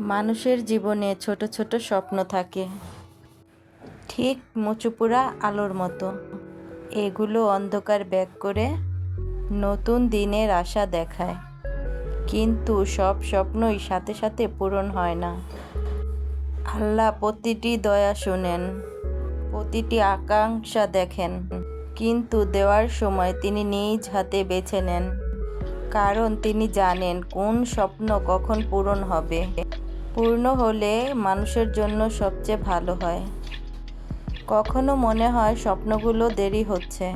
মানুষের জীবনে ছোট ছোট স্বপ্ন থাকে। ঠিক মুচুপুরা আলোর মতো। এগুলো অন্ধকার ব্যাগ করে নতুন দিনের আশা দেখায়। কিন্তু সব স্বপ্নই সাথে সাথে পূরণ হয় না। আল্লাহ প্রতিটি দয়া শোনেন, প্রতিটি আকাঙ্ক্ষা দেখেন, কিন্তু দেওয়ার সময় তিনি নিজ হাতে বেছে নেন। কারণ তিনি জানেন কোন স্বপ্ন কখন পূরণ হবে। পূর্ণ হলে মানুষের জন্য সবচেয়ে ভালো হয়। কখনো মনে হয় স্বপ্নগুলো দেরি হচ্ছে।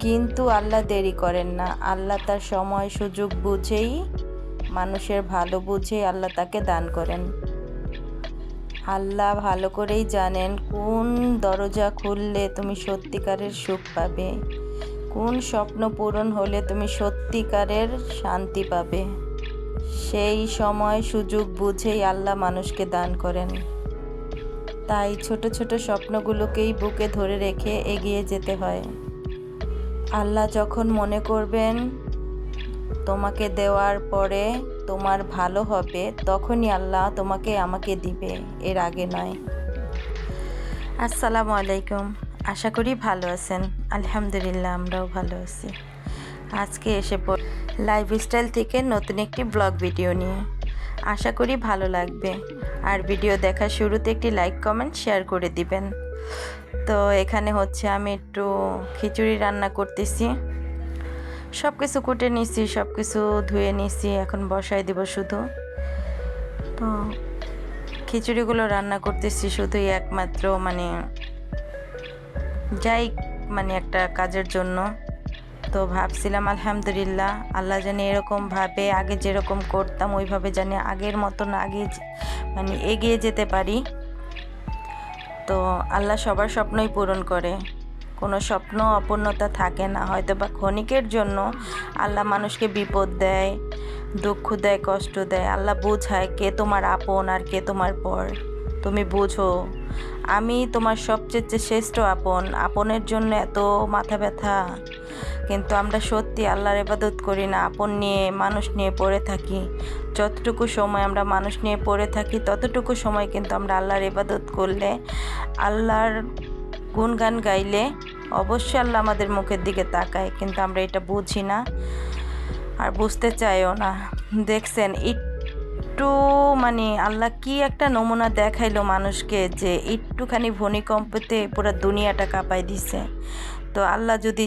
কিন্তু আল্লাহ দেরি করেন না। আল্লাহ তার সময়, সুযোগ বুঝেই, মানুষের ভালো বুঝেই আল্লাহ তাকে দান করেন। আল্লাহ ভালো করেই জানেন কোন দরজা খুললে তুমি সত্যিকারের সুখ পাবে। কোন স্বপ্ন পূরণ হলে তুমি সত্যিকারের শান্তি পাবে। সেই সময় সুযোগ বুঝেই আল্লাহ মানুষকে দান করেন। তাই ছোট ছোট স্বপ্নগুলোকেই বুকে ধরে রেখে এগিয়ে যেতে হয়। আল্লাহ যখন মনে করবেন, তোমাকে দেওয়ার পরে তোমার ভালো হবে, তখনই আল্লাহ তোমাকে আমাকে দিবে, এর আগে নয়। আসসালামু আলাইকুম। আশা করি ভালো আছেন। আলহামদুলিল্লাহ, আমরাও ভালো আছি। আজকে এসে লাইফস্টাইল থেকে নতুন একটি ব্লগ ভিডিও নিয়ে। আশা করি ভালো লাগবে। আর ভিডিও দেখার শুরুতে একটি লাইক, কমেন্ট, শেয়ার করে দিবেন। তো এখানে হচ্ছে আমি একটু খিচুড়ি রান্না করতেছি। সব কিছু কুটে নিছি সব কিছু ধুয়ে নিছি, এখন বসাই দিব শুধু। তো খিচুড়িগুলো রান্না করতেছি শুধুই একমাত্র মানে যাই মানে একটা কাজের জন্য। তো ভাবছিলাম, আলহামদুলিল্লাহ, আল্লাহ জানি এরকমভাবে আগে যেরকম করতাম, ওইভাবে জানি আগের মতন আগে মানে এগিয়ে যেতে পারি। তো আল্লাহ সবার স্বপ্নই পূরণ করে। কোনো স্বপ্ন অপূর্ণতা থাকে না। হয়তো বা ক্ষণিকের জন্য আল্লাহ মানুষকে বিপদ দেয়, দুঃখ দেয়, কষ্ট দেয়। আল্লাহ বোঝায় কে তোমার আপন আর কে তোমার পর। তুমি বুঝো। আমি তোমার সবচেয়ে শ্রেষ্ঠ আপন। আপনের জন্য এত মাথা ব্যথা। কিন্তু আমরা সত্যি আল্লাহর ইবাদত করি না। আপন নিয়ে, মানুষ নিয়ে পড়ে থাকি। যতটুকু সময় আমরা মানুষ নিয়ে পড়ে থাকি, ততটুকু সময় কিন্তু আমরা আল্লাহর ইবাদত করলে, আল্লাহর গুণগান গাইলে অবশ্যই আল্লাহ আমাদের মুখের দিকে তাকায়। কিন্তু আমরা এটা বুঝি না আর বুঝতে চাইও না। দেখছেন একটু মানে আল্লাহ কি একটা নমুনা দেখাইলো মানুষকে যে একটুখানি ভূমিকম্পতে পুরো দুনিয়াটা কাঁপাই দিছে। তো আল্লাহ যদি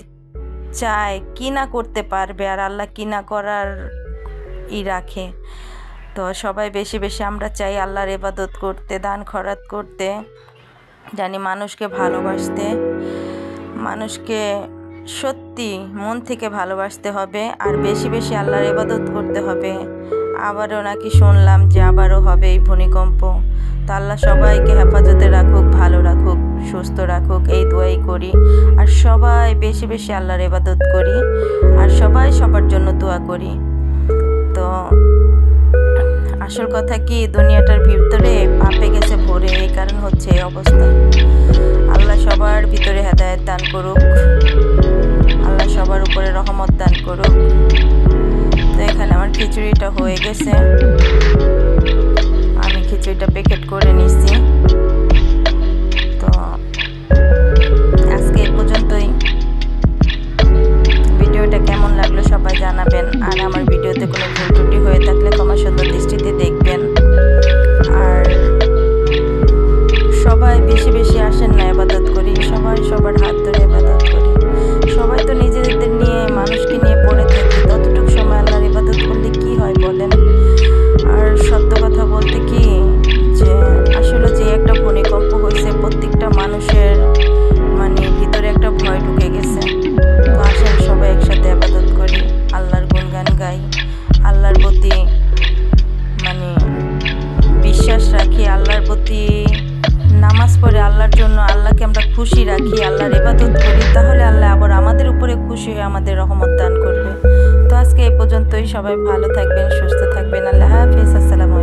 চায় কি না করতে পারবে আর আল্লাহ কি না করার ই রাখে। তো সবাই বেশি বেশি আমরা চাই আল্লাহর ইবাদত করতে, দান খরাত করতে, জানি মানুষকে ভালোবাসতে। মানুষকে সত্যি মন থেকে ভালোবাসতে হবে আর বেশি বেশি আল্লাহর ইবাদত করতে হবে। আবারও নাকি শুনলাম যে আবারও হবে এই ভূমিকম্প। তো আল্লাহ সবাইকে হেফাজতে রাখুক, ভালো রাখুক, সুস্থ রাখুক, এই দোয়াই করি। আর সবাই বেশি বেশি আল্লাহর ইবাদত করি। আর সবাই সবার জন্য দোয়া করি। তো আসল কথা কি, দুনিয়াটার ভিতরে পাপে গেছে ভরে, এই কারণ হচ্ছে এই অবস্থা। আল্লাহ সবার ভিতরে হেদায়ত দান করুক। আল্লাহ সবার উপরে রহমত দান খিচুড়িটা হয়ে গেছে। আমি খিচুড়িটা প্যাকেট করে নিচ্ছি তো আজকে এই পর্যন্তই। ভিডিওটা কেমন লাগল সবাই জানাবেন। আর আমার ভিডিওতে কোনো ভুল ত্রুটি হয়ে থাকলে ক্ষমা সুন্দর দৃষ্টিতে দেখবেন। আর সবাই বেশি বেশি আসেন না ইবাদত করি। সবাই সবার হাত খুশি রাখি, আল্লাহর ইবাদত করি, তাহলে আল্লাহ আবার আমাদের উপরে খুশি হয়ে আমাদের রহমত দান করবে। তো আজকে এই পর্যন্তই, সবাই ভালো থাকবেন, সুস্থ থাকবেন, আল্লাহ হাফিজ, আসসালামু